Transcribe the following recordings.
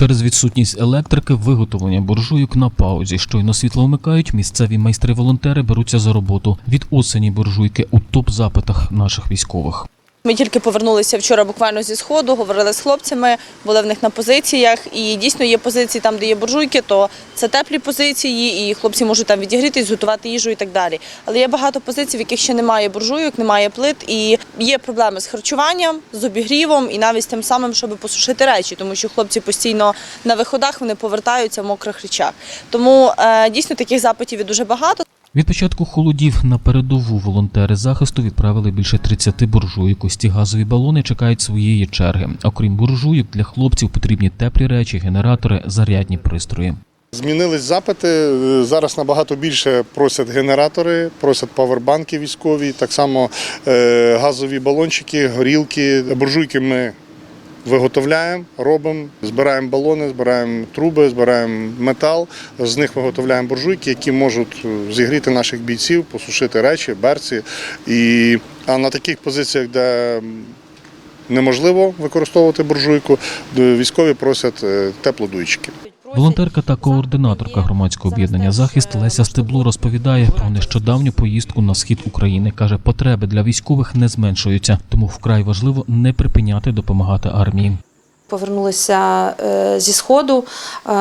Через відсутність електрики виготовлення буржуйок на паузі. Щойно світло вмикають, місцеві майстри-волонтери беруться за роботу. Від осені буржуйки у топ-запитах наших військових. Ми тільки повернулися вчора буквально зі сходу, говорили з хлопцями, були в них на позиціях. І дійсно є позиції там, де є буржуйки, то це теплі позиції, і хлопці можуть там відігрітись, зготувати їжу і так далі. Але є багато позицій, в яких ще немає буржуйок, немає плит, і є проблеми з харчуванням, з обігрівом і навіть з тим самим, щоб посушити речі, тому що хлопці постійно на виходах вони повертаються в мокрих речах. Тому е, дійсно таких запитів є дуже багато. Від початку холодів на передову волонтери захисту відправили більше 30 буржуйок. Ось ці газові балони чекають своєї черги. Окрім буржуйок, для хлопців потрібні теплі речі, генератори, зарядні пристрої. Змінились запити. Зараз набагато більше просять генератори, просять павербанки військові, так само е, газові балончики, горілки. Буржуйки ми виготовляємо, робимо, збираємо балони, збираємо труби, збираємо метал. З них виготовляємо буржуйки, які можуть е, зігріти наших бійців, посушити речі, берці. І, а на таких позиціях, де неможливо використовувати буржуйку, військові просять е, теплодуйчики. Волонтерка та координаторка громадського об'єднання захист Леся Стебло розповідає про нещодавню поїздку на схід України. каже, потреби для військових не зменшуються, тому вкрай важливо не припиняти допомагати армії. Повернулися е, зі сходу, е,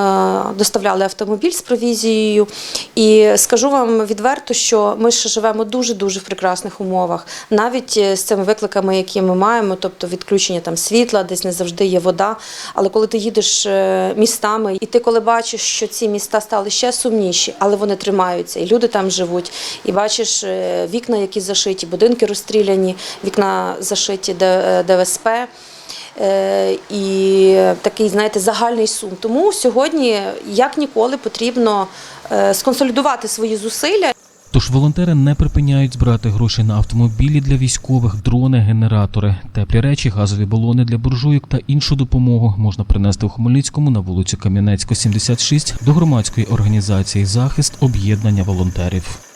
доставляли автомобіль з провізією. І скажу вам відверто, що ми ще живемо дуже дуже в прекрасних умовах, навіть е, з цими викликами, які ми маємо, тобто відключення там світла, десь не завжди є вода. Але коли ти їдеш містами, і ти коли бачиш, що ці міста стали ще сумніші, але вони тримаються, і люди там живуть, і бачиш вікна, які зашиті, будинки розстріляні, вікна зашиті ДВСП. Е, і такий, знаєте, загальний сум. Тому сьогодні, як ніколи, потрібно е, сконсолідувати свої зусилля. Тож волонтери не припиняють збирати гроші на автомобілі для військових, дрони, генератори, теплі речі, газові балони для буржуйок та іншу допомогу можна принести у Хмельницькому на вулицю Кам'янецьку, 76 до громадської організації Захист об'єднання волонтерів.